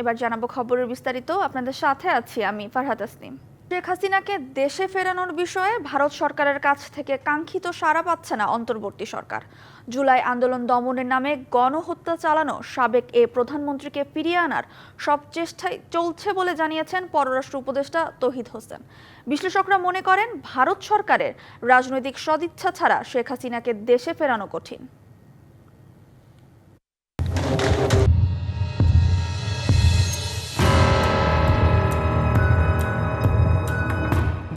এবার জানাব খবরের বিস্তারিত। আপনাদের সাথে আছি আমি ফারহাদ আসলিম শেখ হাসিনাকে দেশে ফেরানোর বিষয়ে ভারত সরকারের কাছ থেকে কাঙ্ক্ষিত সাড়া পাচ্ছে না অন্তর্বর্তী সরকার। জুলাই আন্দোলন দমনের নামে গণহত্যা চালানো সাবেক এ প্রধানমন্ত্রীকে ফিরিয়ে আনার সব চেষ্টাই চলছে বলে জানিয়েছেন পররাষ্ট্র উপদেষ্টা তহিদ হোসেন। বিশ্লেষকরা মনে করেন, ভারত সরকারের রাজনৈতিক সদিচ্ছা ছাড়া শেখ হাসিনাকে দেশে ফেরানো কঠিন।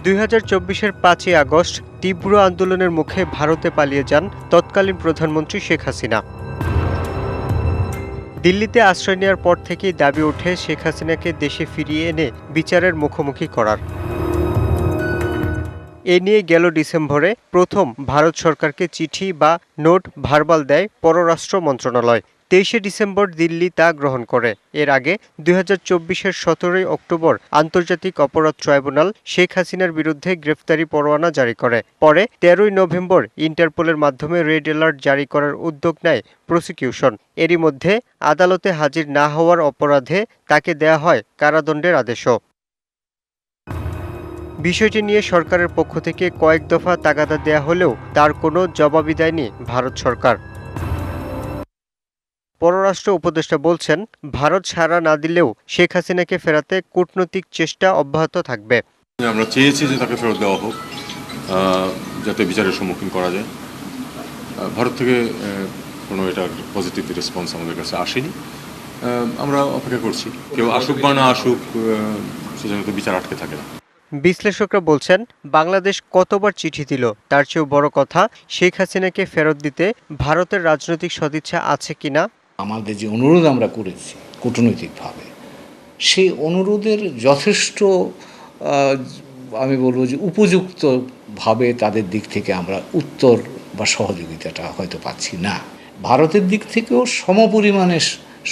দুই হাজার চব্বিশের পাঁচই আগস্ট তীব্র আন্দোলনের মুখে ভারতে পালিয়ে যান তৎকালীন প্রধানমন্ত্রী শেখ হাসিনা। দিল্লিতে আশ্রয় নেওয়ার পর থেকেই দাবি ওঠে শেখ হাসিনাকে দেশে ফিরিয়ে এনে বিচারের মুখোমুখি করার। এ নিয়ে গেল ডিসেম্বরে প্রথম ভারত সরকারকে চিঠি বা নোট ভার্বাল দেয় পররাষ্ট্র মন্ত্রণালয়। তেইশে ডিসেম্বর দিল্লি তা গ্রহণ করে। এর আগে দুই হাজার চব্বিশের সতেরোই অক্টোবর আন্তর্জাতিক অপরাধ ট্রাইব্যুনাল শেখ হাসিনার বিরুদ্ধে গ্রেফতারি পরোয়ানা জারি করে। পরে তেরোই নভেম্বর ইন্টারপোলের মাধ্যমে রেড অ্যালার্ট জারি করার উদ্যোগ নেয় প্রসিকিউশন। এরই মধ্যে আদালতে হাজির না হওয়ার অপরাধে তাকে দেয়া হয় কারাদণ্ডের আদেশও। বিষয়টি নিয়ে সরকারের পক্ষ থেকে কয়েক দফা তাগাদা দেয়া হলেও তার কোনো জবাবই দেয়নি ভারত সরকার। পররাষ্ট্র উপদেষ্টা বলছেন ভারত সাড়া না দিলেও শেখ হাসিনাকে ফেরাতে কূটনৈতিক চেষ্টা অব্যাহত থাকবে। আমরা চেয়েছি যে তাকে ফেরত দেওয়া হোক যাতে বিচারের সম্মুখীন করা যায়। ভারত থেকে কোনো এটা পজিটিভ রেসপন্স আমাদের কাছে আসেনি। আমরা অপেক্ষা করছি। কেউ আসুক বা না আসুক সেজন্য তো বিচার আটকে থাকে না। বিশ্লেষকরা বলছেন বাংলাদেশ কতবার চিঠি দিল তার চেয়েও বড় কথা শেখ হাসিনাকে ফেরত দিতে ভারতের রাজনৈতিক সদিচ্ছা আছে কিনা আমাদের যে অনুরোধ আমরা করেছি কূটনৈতিকভাবে, সেই অনুরোধের যথেষ্ট আমি বলব যে উপযুক্তভাবে তাদের দিক থেকে আমরা উত্তর বা সহযোগিতাটা হয়তো পাচ্ছি না। ভারতের দিক থেকেও সমপরিমাণে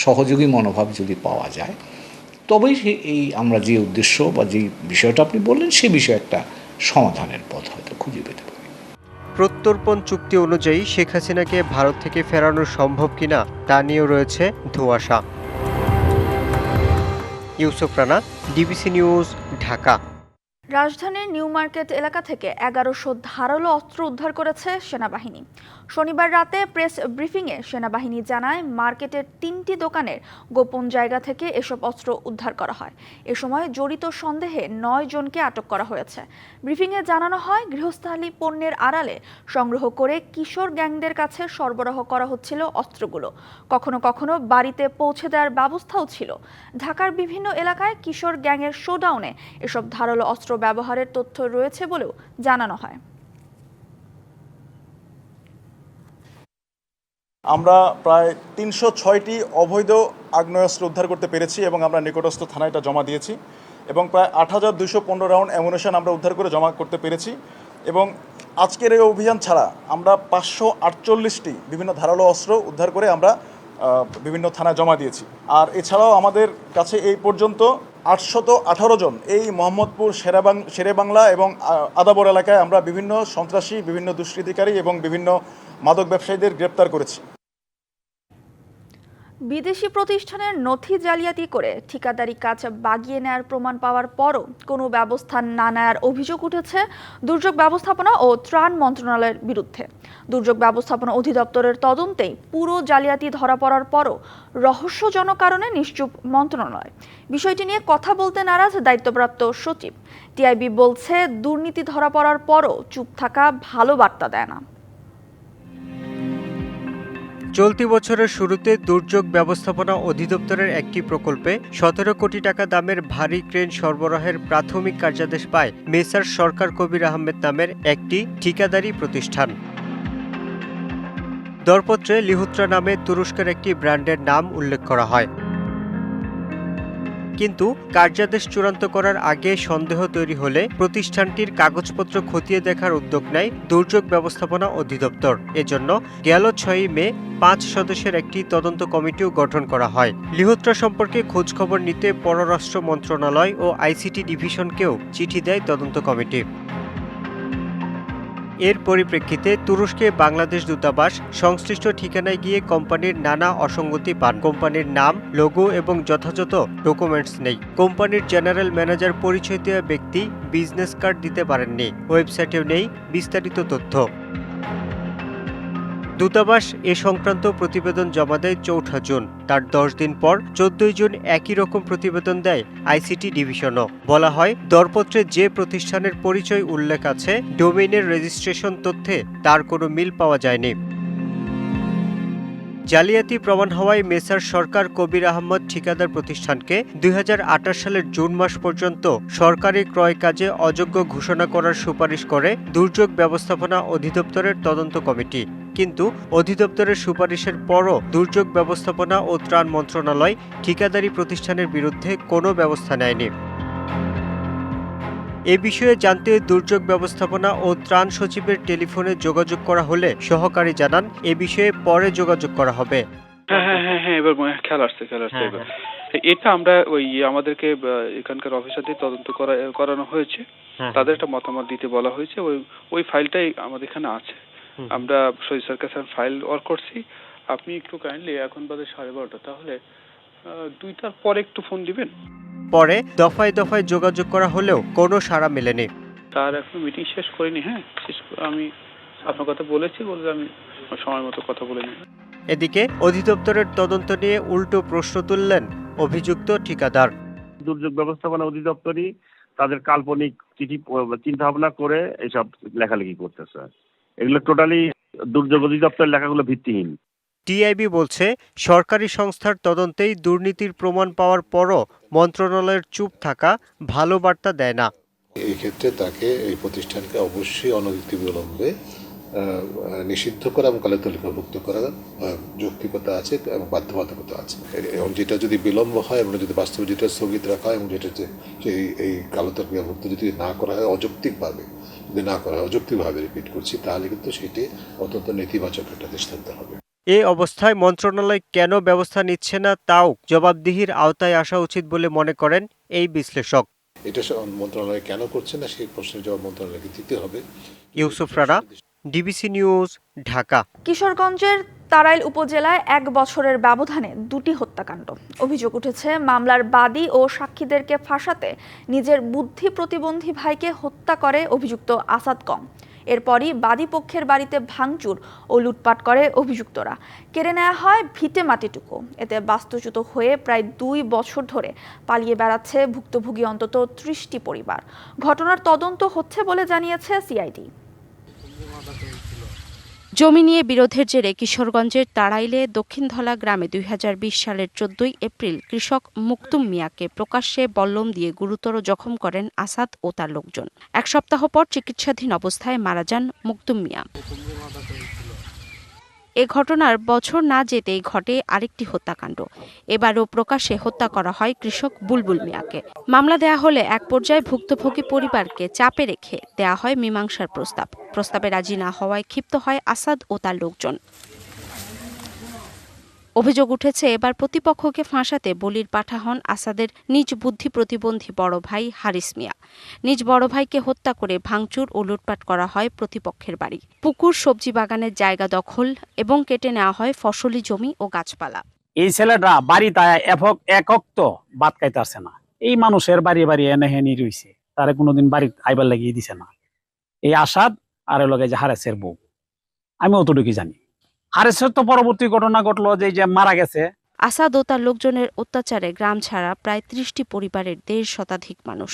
সহযোগী মনোভাব যদি পাওয়া যায়, তবেই এই আমরা যে উদ্দেশ্য বা যে বিষয়টা আপনি বললেন, সে বিষয়ে একটা সমাধানের পথ হয়তো খুঁজে পেতে পারি। প্রত্যর্পণ চুক্তি অনুযায়ী শেখ হাসিনাকে ভারত থেকে ফেরানো সম্ভব কিনা তা নিয়েও রয়েছে ধোয়াশা। Yusuf Rana, DBC News, Dhaka. রাজধানীর নিউ মার্কেট এলাকা থেকে এগারোশো ধারালো অস্ত্র উদ্ধার করেছে সেনাবাহিনী। শনিবার রাতে প্রেস ব্রিফিংয়ে সেনাবাহিনী জানায়, মার্কেটের তিনটি দোকানের গোপন জায়গা থেকে এসব অস্ত্র উদ্ধার করা হয়। এ সময় জড়িত সন্দেহে নয় জনকে আটক করা হয়েছে। ব্রিফিংয়ে জানানো হয়, গৃহস্থালী পণ্যের আড়ালে সংগ্রহ করে কিশোর গ্যাংদের কাছে সরবরাহ করা হচ্ছিল অস্ত্রগুলো। কখনো কখনো বাড়িতে পৌঁছে দেওয়ার ব্যবস্থাও ছিল। ঢাকার বিভিন্ন এলাকায় কিশোর গ্যাংয়ের শোডাউনে এসব ধারালো অস্ত্র ব্যবহারের তথ্য রয়েছে বলেও জানানো হয়। আমরা প্রায় তিনশো ছয়টি অবৈধ আগ্নেয়াস্ত্র উদ্ধার করতে পেরেছি এবং আমরা নিকটস্থ থানায় এটা জমা দিয়েছি এবং প্রায় আট হাজার দুশো পনেরো রাউন্ড অ্যামুনেশন আমরা উদ্ধার করে জমা করতে পেরেছি এবং আজকের এই অভিযান ছাড়া আমরা পাঁচশো আটচল্লিশটি বিভিন্ন ধারালো অস্ত্র উদ্ধার করে আমরা বিভিন্ন থানায় জমা দিয়েছি। আর এছাড়াও আমাদের কাছে এই পর্যন্ত আটশত আঠারো জন এই মোহাম্মদপুর সেরাবাং শেরেবাংলা এবং আদাবর এলাকায় আমরা বিভিন্ন সন্ত্রাসী, বিভিন্ন দুষ্কৃতিকারী এবং বিভিন্ন মাদক ব্যবসায়ীদের গ্রেপ্তার করেছি। বিদেশি প্রতিষ্ঠানের নথি জালিয়াতি করে ঠিকাদারি কাজ বাগিয়ে নেয়ার প্রমাণ পাওয়ার পরও কোনো ব্যবস্থা না নেয়ার অভিযোগ উঠেছে দুর্যোগ ব্যবস্থাপনা ও ত্রাণ মন্ত্রণালয়ের বিরুদ্ধে। দুর্যোগ ব্যবস্থাপনা অধিদপ্তরের তদন্তেই পুরো জালিয়াতি ধরা পড়ার পরও রহস্যজনক কারণে নিশ্চুপ মন্ত্রণালয়। বিষয়টি নিয়ে কথা বলতে নারাজ দায়িত্বপ্রাপ্ত সচিব। টিআইবি বলছে, দুর্নীতি ধরা পড়ার পরও চুপ থাকা ভালো বার্তা দেয় না। চলতি বছরের শুরুতে দুর্যোগ ব্যবস্থাপনা অধিদপ্তরের একটি প্রকল্পে সতেরো কোটি টাকা দামের ভারী ক্রেন সরবরাহের প্রাথমিক কার্যাদেশ পায় মেসার সরকার কবির আহমেদ নামের একটি ঠিকাদারি প্রতিষ্ঠান। দরপত্রে লিহুত্রা নামে তুরস্কের একটি ব্র্যান্ডের নাম উল্লেখ করা হয়। কিন্তু কার্যাদেশ চূড়ান্ত করার আগে সন্দেহ তৈরি হলে প্রতিষ্ঠানটির কাগজপত্র খতিয়ে দেখার উদ্যোগ নেয় দুর্যোগ ব্যবস্থাপনা অধিদপ্তর। এজন্য গেল ছয়ই মে পাঁচ সদস্যের একটি তদন্ত কমিটিও গঠন করা হয়। লিহোত্রা সম্পর্কে খোঁজখবর নিতে পররাষ্ট্র মন্ত্রণালয় ও আইসিটি ডিভিশনকেও চিঠি দেয় তদন্ত কমিটি। এর পরিপ্রেক্ষিতে তুরস্কে বাংলাদেশ দূতাবাস সংশ্লিষ্ট ঠিকানায় গিয়ে কোম্পানির নানা অসঙ্গতি পান। কোম্পানির নাম, লোগো এবং যথাযথ ডকুমেন্টস নেই। কোম্পানির জেনারেল ম্যানেজার পরিচয় দেওয়া ব্যক্তি বিজনেস কার্ড দিতে পারেননি। ওয়েবসাইটেও নেই বিস্তারিত তথ্য। দূতাবাস এ সংক্রান্ত প্রতিবেদন জমা দেয় চৌঠা জুন। তার দশ দিন পর চোদ্দই জুন একই রকম প্রতিবেদন দেয় আইসিটি ডিভিশনও। বলা হয়, দরপত্রে যে প্রতিষ্ঠানের পরিচয় উল্লেখ আছে, ডোমেইনের রেজিস্ট্রেশন তথ্যে তার কোনো মিল পাওয়া যায়নি। জালিয়াতি প্রমাণ হওয়ায় মেসার সরকার কবির আহমদ ঠিকাদার প্রতিষ্ঠানকে দুই সালের জুন মাস পর্যন্ত সরকারি ক্রয় কাজে অযোগ্য ঘোষণা করার সুপারিশ করে দুর্যোগ ব্যবস্থাপনা অধিদপ্তরের তদন্ত কমিটি। কিন্তু অধিদপ্তরের সুপারিশের পরও দুর্যোগ ব্যবস্থাপনা ও ত্রাণ মন্ত্রণালয় ঠিকাদারি প্রতিষ্ঠানের বিরুদ্ধে কোনো ব্যবস্থা নেয়নি। এ বিষয়ে জানতে দুর্যোগ ব্যবস্থাপনা ও ত্রাণ সচিবের টেলিফোনে যোগাযোগ করা হলে সহকারী জানান এ বিষয়ে পরে যোগাযোগ করা হবে। হ্যাঁ হ্যাঁ হ্যাঁ হ্যাঁ এবার খেয়াল আসছে খেয়াল আসছে হ্যাঁ, এটা আমরা ওই আমাদেরকে এখানকার অফিসারদের তদন্ত করা করানো হয়েছে। তাদের একটা মতামত দিতে বলা হয়েছে। ওই ওই ফাইলটাই আমাদের এখানে আছে। আমরা সই স্যারকে স্যার ফাইল ওয়ার্ক করছি। আপনি একটু কাইন্ডলি এখন বাজে সাড়ে বারোটা তাহলে দুইটার পরে একটু ফোন দিবেন। পরে দফায় দফায় যোগাযোগ করা হলেও কোনো সাড়া মেলেনি। তার এখন মিটিং শেষ করিনি হ্যাঁ? শেষ করে আমি আপনার কথা বলেছি বলে আমি সময় মতো কথা বলে নিই এদিকে অধিদপ্তরের তদন্ত নিয়ে উল্টো প্রশ্ন তুললেন অভিযুক্ত ঠিকাদার। দুর্যোগ ব্যবস্থাপনা অধিদপ্তরই তাদের কাল্পনিক চিঠি চিন্তা ভাবনা করে এইসব লেখালেখি করতেছে। এগুলো টোটালি দুর্যোগ অধিদপ্তরের লেখাগুলো ভিত্তিহীন। টিআইবি বলছে সরকারি সংস্থার তদন্তেই দুর্নীতির প্রমাণ পাওয়ার পরও মন্ত্রণালয়ের চুপ থাকা ভালো বার্তা দেয় না। এই ক্ষেত্রে তাকে এই প্রতিষ্ঠানকে অবশ্যই অনধিকৃত বিলম্বে নিষিদ্ধ করা এবং কালে তালিকাভুক্ত আহ, যৌক্তিকতা আছে এবং বাধ্যবাধকতা আছে। এবং যেটা যদি বিলম্ব হয় এবং যদি বাস্তবে যেটা স্থগিত রাখা হয় এবং যেটা যে এই- এই কালো তালিকাভুক্ত যদি না করা হয় অযৌক্তিকভাবে যদি না করা হয় অযৌক্তিকভাবে রিপিট করছি তাহলে কিন্তু সেটি অত্যন্ত নেতিবাচক একটা দৃষ্টান্ত হবে। এ অবস্থায় মন্ত্রণালয় কেন ব্যবস্থা নিচ্ছে না তাও জবাবদিহির আওতায় আসা উচিত বলে মনে করেন এই বিশ্লেষক। এটা মন্ত্রণালয় কেন করছে না সেই প্রশ্নের জবাব মন্ত্রণালয়কে দিতে হবে। Yusuf Rana DBC News Dhaka. কিশোরগঞ্জের তারাইল উপজেলায় এক বছরের ব্যবধানে দুটি হত্যাকাণ্ড। অভিযোগ উঠেছে, মামলার বাদী ও সাক্ষীদেরকে ফাঁসাতে নিজের বুদ্ধি প্রতিবন্ধী ভাইকে হত্যা করে অভিযুক্ত আসাদ কম। এরপরই বাদী পক্ষের বাড়িতে ভাঙচুর ও লুটপাট করে অভিযুক্তরা। কেড়ে নেওয়া হয় ভিটে মাটিটুকু। এতে বাস্তুচ্যুত হয়ে প্রায় দুই বছর ধরে পালিয়ে বেড়াচ্ছে ভুক্তভোগী অন্তত ত্রিশটি পরিবার। ঘটনার তদন্ত হচ্ছে বলে জানিয়েছে সিআইডি। জমি নিয়ে বিরোধের জেরে কিশোরগঞ্জের তাড়াইলে দক্ষিণধলা গ্রামে দুই হাজার বিশ সালের চোদ্দই এপ্রিল কৃষক মুক্তুম মিয়াকে প্রকাশ্যে বল্লম দিয়ে গুরুতর জখম করেন আসাদ ও তার লোকজন। এক সপ্তাহ পর চিকিৎসাধীন অবস্থায় মারা যান মুক্তুম মিয়া। এ ঘটনার বছর না যেতেই ঘটে আরেকটি হত্যাকাণ্ড। এবারও প্রকাশে হত্যা করা হয় কৃষক বুলবুল মিয়াকে। মামলা দেয়া হলে এক পর্যায়ে ভুক্তভোগী পরিবারকে চাপে রেখে দেয়া হয় মীমাংসার প্রস্তাব। প্রস্তাবে রাজি না হওয়ায় ক্ষিপ্ত হয় আসাদ ও তার লোকজন। অভিযোগ উঠেছে, এবার প্রতিপক্ষকে ফাঁসাতে বলির পাঠা হন আসাদের নিজ বুদ্ধি প্রতিবন্ধী বড় ভাই হারিস মিয়া। নিজ বড় ভাইকে হত্যা করে ভাঙচুর ও লুটপাট করা হয় প্রতিপক্ষের বাড়ি। পুকুর, সবজি বাগানের জায়গা দখল এবং কেটে নেওয়া হয় ফসলি জমি ও গাছপালা। এই ছেলেটা বাড়িতে একক একক বাদ খাইতারছে না। এই মানুষের বাড়ি বাড়ি এনে হেনি রইছে। তারে কোনোদিন বাড়ি আইবার লাগিয়ে দিছে না। এই আসাদ আর লগে যে হারেসের বউ। আমি অতটুকু জানি। হারেসের তো পরবর্তী ঘটনা ঘটলো যে যে মারা গেছে। আসাদ ও তার লোকজনের অত্যাচারে গ্রাম ছাড়া প্রায় ত্রিশটি পরিবারের দেড় শতাধিক মানুষ।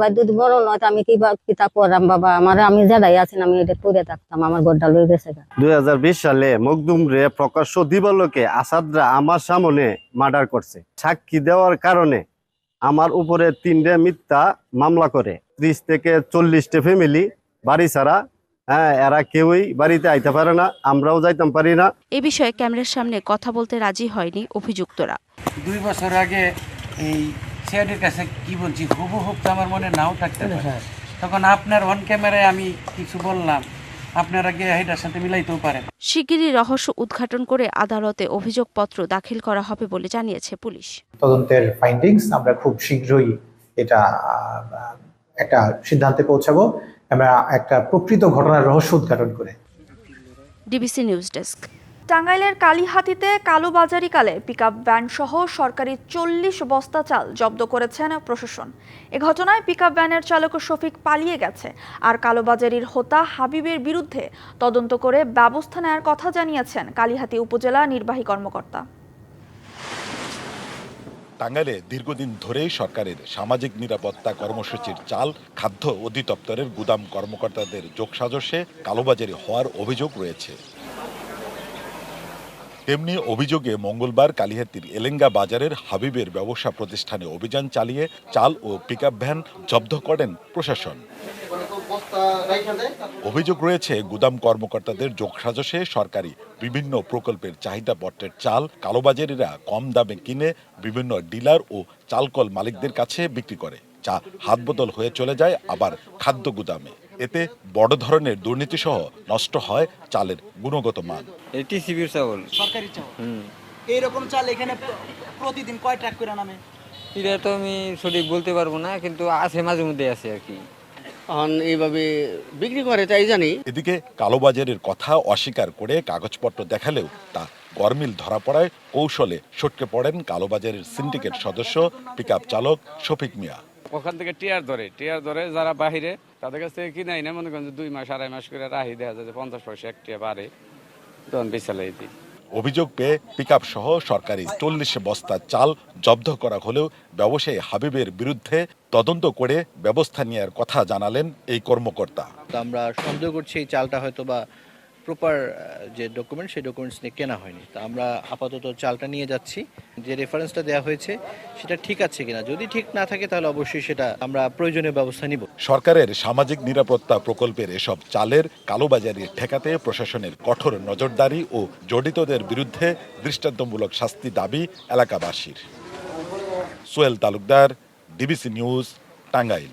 ভাই যদি বড় নয় আমি কি কিতা করাম বাবা? আমার আমি যারাই আছেন আমি এটা করে থাকতাম আমার গড্ডা লয়ে গেছে দুই সালে মকদুম রে প্রকাশ্য দিবালোকে আসাদরা আমার সামনে মার্ডার করছে। সাক্ষী দেওয়ার কারণে আমার উপরে তিনটে মিথ্যা মামলা করে। ত্রিশ থেকে চল্লিশটা ফ্যামিলি বাড়ি ছাড়া হ্যাঁ এরা কেউই বাড়িতে আইতে পারে না আমরাও যাইতাম পারি না। এ বিষয়ে ক্যামেরার সামনে কথা বলতে রাজি হয়নি অভিযুক্তরা। দুই বছর আগে এই সিআইডির কাছে কি বলছি হুবু তো আমার মনে নাও থাকতে পারে। তখন আপনার অন ক্যামেরায় আমি কিছু বললাম আপনারা গিয়ে এটার সাথে মিলাইতেও পারেন। শিগগিরই রহস্য উদ্ঘাটন করে আদালতে অভিযোগপত্র দাখিল করা হবে বলে জানিয়েছে পুলিশ। তদন্তের ফাইন্ডিংস আমরা খুব শীঘ্রই এটা একটা সিদ্ধান্তে পৌঁছাবো। আমরা একটা প্রকৃত ঘটনার রহস্য উদ্ঘাটন করে। ডিবিসি নিউজ ডেস্ক টাঙ্গাইলের কালীহাতিতে কালোবাজারিকালে পিকআপ ভ্যান সহ সরকারি চল্লিশ বস্তা চাল জব্দ করেছেন প্রশাসন। এ ঘটনায় পিকআপ ভ্যানের চালক শফিক পালিয়ে গেছে আর কালোবাজারির হোতা হাবিবের বিরুদ্ধে তদন্ত করে ব্যবস্থা নেয়ার কথা জানিয়েছেন কালীহাতি উপজেলা নির্বাহী কর্মকর্তা। টাঙ্গাইলে দীর্ঘদিন ধরেই সরকারের সামাজিক নিরাপত্তা কর্মসূচির চাল খাদ্য অধিদপ্তরের গুদাম কর্মকর্তাদের যোগসাজশে কালোবাজারি হওয়ার অভিযোগ রয়েছে। তেমনি অভিযোগে মঙ্গলবার কালিহাতির এলেঙ্গা বাজারের হাবিবের ব্যবসা প্রতিষ্ঠানে অভিযান চালিয়ে চাল ও পিকআপ ভ্যান জব্দ করেন প্রশাসন। অভিযোগ রয়েছে গুদাম কর্মকর্তাদের যোগসাজশে সরকারি বিভিন্ন প্রকল্পের চাহিদা চাহিদাপত্রের চাল কালোবাজারিরা কম দামে কিনে বিভিন্ন ডিলার ও চালকল মালিকদের কাছে বিক্রি করে যা হাতবদল হয়ে চলে যায় আবার খাদ্য গুদামে। এতে বড় ধরনের দুর্নীতি সহ নষ্ট হয় চালের গুণগত মান। এটি চাউল। সরকারি চাউল? এইরকম চাল এখানে প্রতিদিন কয় ট্রাক করে নামে? এটা তো আমি সঠিক বলতে পারব না কিন্তু আছে মাঝে মধ্যে আছে আর কি। এইভাবে বিক্রি করে তাই জানি। এদিকে কালোবাজারের কথা অস্বীকার করে কাগজপত্র দেখালেও তা গরমিল ধরা পড়ায় কৌশলে সটকে পড়েন কালোবাজারের সিন্ডিকেট সদস্য পিকআপ চালক শফিক মিয়া। ওখান থেকে টিয়ার ধরে টিয়ার ধরে যারা বাহিরে তাদের কাছ থেকে কিনাই না মনে করেন যে দুই মাস আড়াই মাস করে রাহি দেখা যায় পঞ্চাশ পয়সা এক টিয়া বাড়ে। তখন বেচালাই দিই অভিযোগ পেয়ে পিকআপ সহ সরকারি চল্লিশ বস্তা চাল জব্দ করা হলেও ব্যবসায়ী হাবিবের বিরুদ্ধে তদন্ত করে ব্যবস্থা নেওয়ার কথা জানালেন এই কর্মকর্তা। আমরা সন্দেহ করছি এই চালটা হয়তো বা প্রপার যে ডকুমেন্ট সেই ডকুমেন্টস নিয়ে কেনা হয়নি। তা আমরা আপাতত চালটা নিয়ে যাচ্ছি। যে রেফারেন্সটা দেওয়া হয়েছে, সেটা ঠিক আছে কিনা? যদি ঠিক না থাকে, তাহলে অবশ্যই সেটা আমরা প্রয়োজনীয় ব্যবস্থা নিব। সরকারের সামাজিক নিরাপত্তা প্রকল্পের এসব চালের কালোবাজারি ঠেকাতে প্রশাসনের কঠোর নজরদারি ও জড়িতদের বিরুদ্ধে দৃষ্টান্তমূলক শাস্তি দাবি এলাকাবাসীর। Sohel Talukdar DBC News Tangail.